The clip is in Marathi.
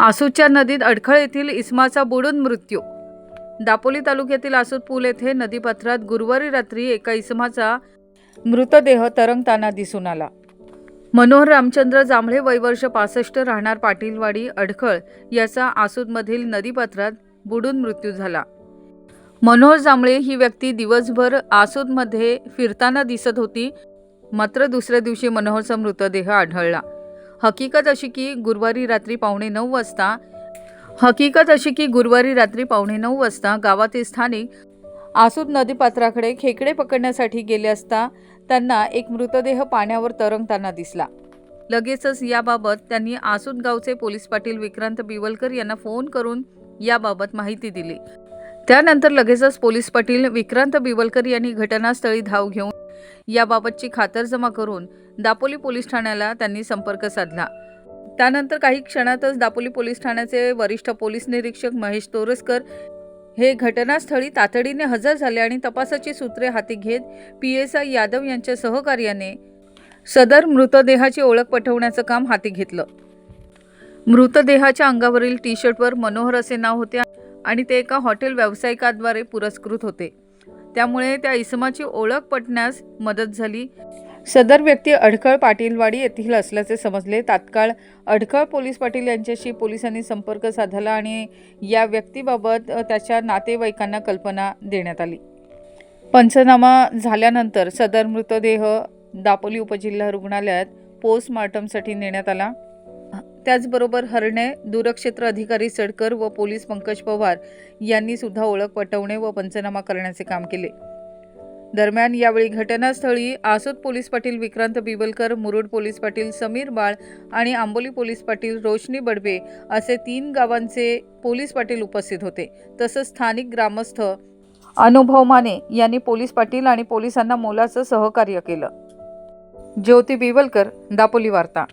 आसूदच्या नदीत अडखळ येथील इस्माचा बुडून मृत्यू. दापोली तालुक्यातील आसूद पूल येथे नदीपात्रात गुरुवारी रात्री एका इसमाचा मृतदेह तरंगताना दिसून आला. मनोहर रामचंद्र जांभळे वयवर्ष पासष्ट राहणार पाटीलवाडी अडखळ याचा आसूदमधील नदीपात्रात बुडून मृत्यू झाला. मनोहर जांभळे ही व्यक्ती दिवसभर आसूदमध्ये फिरताना दिसत होती. मात्र दुसऱ्या दिवशी मनोहरचा मृतदेह आढळला. हकीकत अशी की गुरुवारी रात्री पावणे नऊ वाजता हकीकत अशी की गुरुवारी रात्री पावणे नऊ वाजता गावातील स्थानिक आसूद नदीपात्राकडे खेकडे पकडण्यासाठी गेले असता त्यांना एक मृतदेह पाण्यावर तरंगताना दिसला. लगेचच याबाबत त्यांनी आसूद गावचे पोलीस पाटील विक्रांत बिवलकर यांना फोन करून याबाबत माहिती दिली. त्यानंतर लगेचच पोलीस पाटील विक्रांत बिवलकर यांनी घटनास्थळी धाव घेऊन याबाबतची खातरजमा करून दापोली पोलीस ठाण्याला त्यांनी संपर्क साधला. त्यानंतर काही क्षणातच दापोली पोलीस ठाण्याचे वरिष्ठ पोलीस निरीक्षक महेश तोरसकर हे घटनास्थळी तातडीने हजर झाले आणि तपासाची सूत्रे हाती घेत पी एस आय यादव यांच्या सहकार्याने सदर मृतदेहाची ओळख पटवण्याचं काम हाती घेतलं. मृतदेहाच्या अंगावरील टी शर्टवर मनोहर असे नाव होते आणि ते एका हॉटेल व्यावसायिकाद्वारे पुरस्कृत होते. त्यामुळे त्या इसमाची ओळख पटण्यास मदत झाली. सदर व्यक्ती अडखळ पाटीलवाडी येथील असल्याचे समजले. तात्काळ अडखळ पोलीस पाटील यांच्याशी पोलिसांनी संपर्क साधला आणि या व्यक्तीबाबत त्याच्या नातेवाईकांना कल्पना देण्यात आली. पंचनामा झाल्यानंतर सदर मृतदेह दापोली उपजिल्हा रुग्णालयात पोस्टमार्टमसाठी नेण्यात आला. त्याचबरोबर हरणे दूरक्षेत्र अधिकारी सडकर व पोलीस पंकज पवार यांनी सुद्धा ओळख पटवणे व पंचनामा करण्याचे काम केले. दरम्यान यावेळी घटनास्थळी आसोद पोलीस पाटील विक्रांत बिवलकर मुरुड पोलीस पाटील समीर बाळ आणि आंबोली पोलीस पाटील रोशनी बडबे असे तीन गावांचे पोलीस पाटील उपस्थित होते. तसंच स्थानिक ग्रामस्थ अनुभव माने यांनी पोलीस पाटील आणि पोलिसांना मोलाचं सहकार्य केलं. ज्योती बिवलकर दापोली वार्ता.